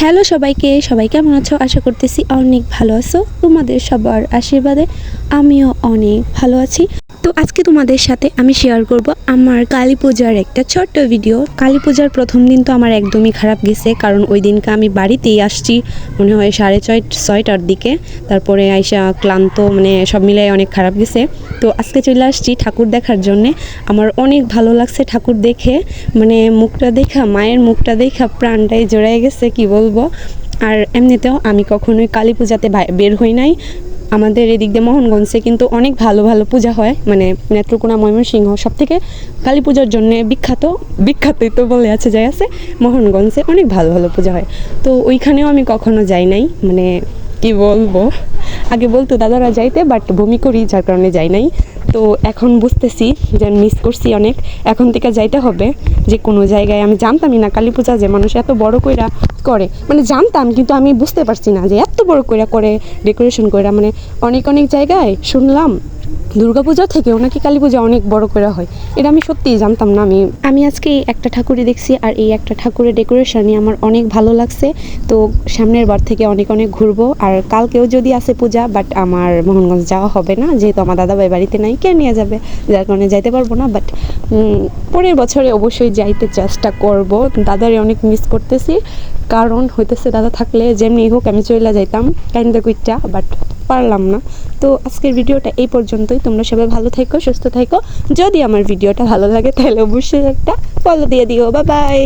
Hello সবাইকে, সবাই কেমন আছো? আশা করতেছি অনেক ভালো আছো। তোমাদের সবার আশীর্বাদে আমিও অনেক ভালো আছি। তো আজকে তোমাদের সাথে আমি শেয়ার করব আমার কালী পূজার একটা ছোট্ট ভিডিও কালী পূজার প্রথম দিন তো আমার একদমই খারাপ গেছে, কারণ ওই দিনকে আমি বাড়িতেই আসছি, মনে হয় সাড়ে ছয়, ছয়টার দিকে। তারপরে আইসা ক্লান্ত মানে সব মিলাই অনেক খারাপ গেছে। তো আজকে চলে আসছি ঠাকুর দেখার জন্যে। আমার অনেক ভালো লাগছে ঠাকুর দেখে মানে মুখটা দেখা, মায়ের মুখটা দেখা, প্রাণটাই জড়াই গেছে, কি বলব? আর এমনিতেও আমি কখনোই কালী পূজাতে বের হই নাই। আমাদের এদিক দিয়ে মোহনগঞ্জে কিন্তু অনেক ভালো ভালো পূজা হয়। মানে নেত্রকোনা ময়মনসিংহ সব থেকে কালী পূজার জন্য বিখ্যাত, বিখ্যাতই তো বলে আছে যাই আছে, মোহনগঞ্জে অনেক ভালো ভালো পূজা হয়। তো ওইখানেও আমি কখনো যাই নাই মানে কি বলব? আগে বলতো দাদারা যাইতে বাট বমি করি, যার কারণে যাই নাই। তো এখন বুঝতেছি যে মিস করছি অনেক। এখন থেকে যাইতে হবে, যে কোনো জায়গায়। আমি জানতামই না কালী পূজা যে মানুষ এত বড় কইরা করে। মানে জানতাম, কিন্তু আমি বুঝতে পারছি না যে এত বড় কইরা করে ডেকোরেশন কইরা মানে অনেক অনেক জায়গায় শুনলাম, দুর্গাপূজা থেকেও নাকি কালী পূজা অনেক বড় করে হয়। এটা আমি সত্যিই জানতাম না, আমি আমি আজকে একটা ঠাকুরই দেখছি, আর এই একটা ঠাকুরের ডেকোরেশনই আমার অনেক ভালো লাগছে। তো সামনের বার থেকে অনেক অনেক ঘুরবো, আর কালকেও যদি আসে পূজা বাট আমার মোহনগঞ্জ যাওয়া হবে না, যেহেতু আমার দাদাভাই বাড়িতে নাই, কে নিয়ে যাবে? যার কারণে যাইতে পারব না বাট পরের বছরে অবশ্যই যাইতে চেষ্টা করব। দাদারে অনেক মিস করতেছি। কারণ হইতেছে দাদা থাকলে যেমনি হোক আমি চলে যাইতাম, কাইন্দা কুইটা বাট পারলাম না। তো আজকের ভিডিওটা এই পর্যন্তই। তোমরা সবাই ভালো থেকো, সুস্থ থেকো। যদি আমার ভিডিওটা ভালো লাগে, তাহলে অবশ্যই একটা ফলো দিয়ে দিও। বা বাই